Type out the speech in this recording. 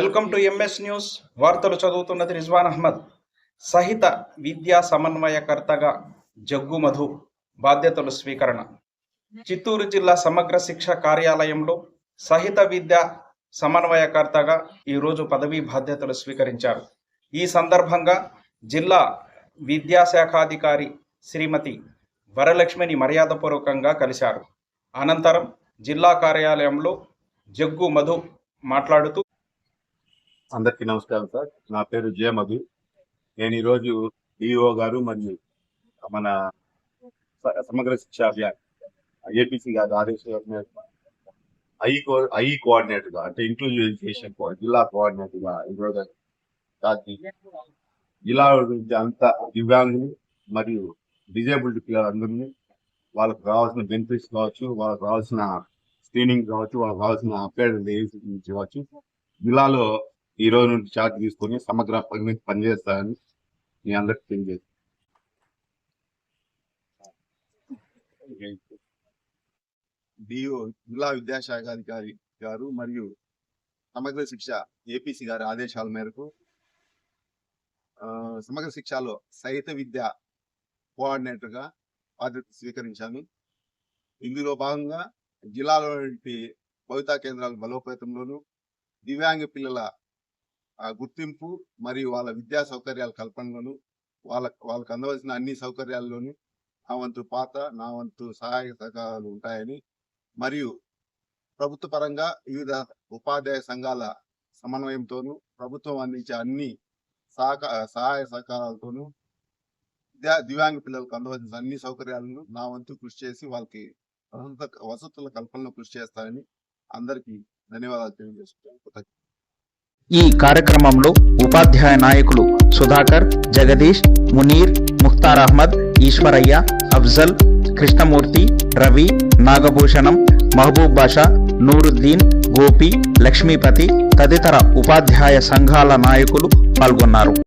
Welcome to MS news. వార్తలు చదువుతున్నది రిజ్వాన్ అహ్మద్. సహిత విద్యా సమన్వయకర్తగా జగ్గు మధు. బాధ్యతలు స్వీకరణ. చిత్తూరు జిల్లా సమగ్ర శిక్ష కార్యాలయంలో సహిత విద్యా సమన్వయకర్తగా ఈరోజు పదవీ బాధ్యతలు స్వీకరించారు. ఈ సందర్భంగా జిల్లా విద్యాశాఖాధికారి శ్రీమతి వరలక్ష్మిని మర్యాదపూర్వకంగా కలిశారు. అనంతరం జిల్లా కార్యాలయంలో జగ్గు మధు మాట్లాడుతూ అందరికీ నమస్కారం సార్. నా పేరు జయ మధు. నేను ఈరోజు డిఓ గారు మరియు మన సమగ్ర శిక్షా అభియాన్ ఏపీసీ గారు ఆదేశాల ఐ కో ఐ కోఆర్డినేటర్గా అంటే ఇంక్లూజివ్ ఎడ్యుకేషన్ జిల్లా కోఆర్డినేటర్గా ఈరోజు జిల్లా నుంచి అంత దివ్యాంగులు మరియు డిజేబుల్డ్ పిల్లలందరినీ వాళ్ళకి రావాల్సిన బెనిఫిట్స్ కావచ్చు వాళ్ళకి రావాల్సిన స్క్రీనింగ్ కావచ్చు వాళ్ళకి రావాల్సిన అప్లైడ్ కావచ్చు జిల్లాలో ఈ రోజు నుండి చార్జ్ తీసుకొని సమగ్ర పని పనిచేస్తారని మీ అందరికి తెలియజేస్తాను డిఓ జిల్లా విద్యాశాఖ అధికారి గారు మరియు సమగ్ర శిక్ష ఏపీసీ గారి ఆదేశాల మేరకు సమగ్ర శిక్షలో సహిత విద్య కోఆర్డినేటర్గా బాధ్యత స్వీకరించాను. ఇందులో భాగంగా జిల్లాలో భవితా కేంద్రాల బలోపేతంలోను దివ్యాంగ పిల్లల గుర్తింపు మరియు వాళ్ళ విద్యా సౌకర్యాల కల్పనలోను వాళ్ళ వాళ్ళకి అందవలసిన అన్ని సౌకర్యాల్లోనూ నా వంతు పాత్ర నా వంతు సహాయ సహకారాలు ఉంటాయని మరియు ప్రభుత్వ పరంగా వివిధ ఉపాధ్యాయ సంఘాల సమన్వయంతోనూ ప్రభుత్వం అందించే అన్ని సహక సహాయ సహకారాలతోనూ విద్యా దివ్యాంగ పిల్లలకు అందవలసిన అన్ని సౌకర్యాలను నా వంతు కృషి చేసి వాళ్ళకి వసతుల వసతుల కల్పనలో కృషి చేస్తానని అందరికీ ధన్యవాదాలు తెలియజేస్తున్నాను ఈ కార్యక్రమంలో ఉపాధ్యాయ నాయకులు సుధాకర్ జగదీష్ మునీర్ ముఖ్తార్ అహ్మద్ ఈశ్వరయ్య అఫ్జల్ కృష్ణమూర్తి రవి నాగభూషణం మహబూబ్ బాషా నూరుద్దీన్ గోపి లక్ష్మీపతి తదితర ఉపాధ్యాయ సంఘాల నాయకులు పాల్గొన్నారు.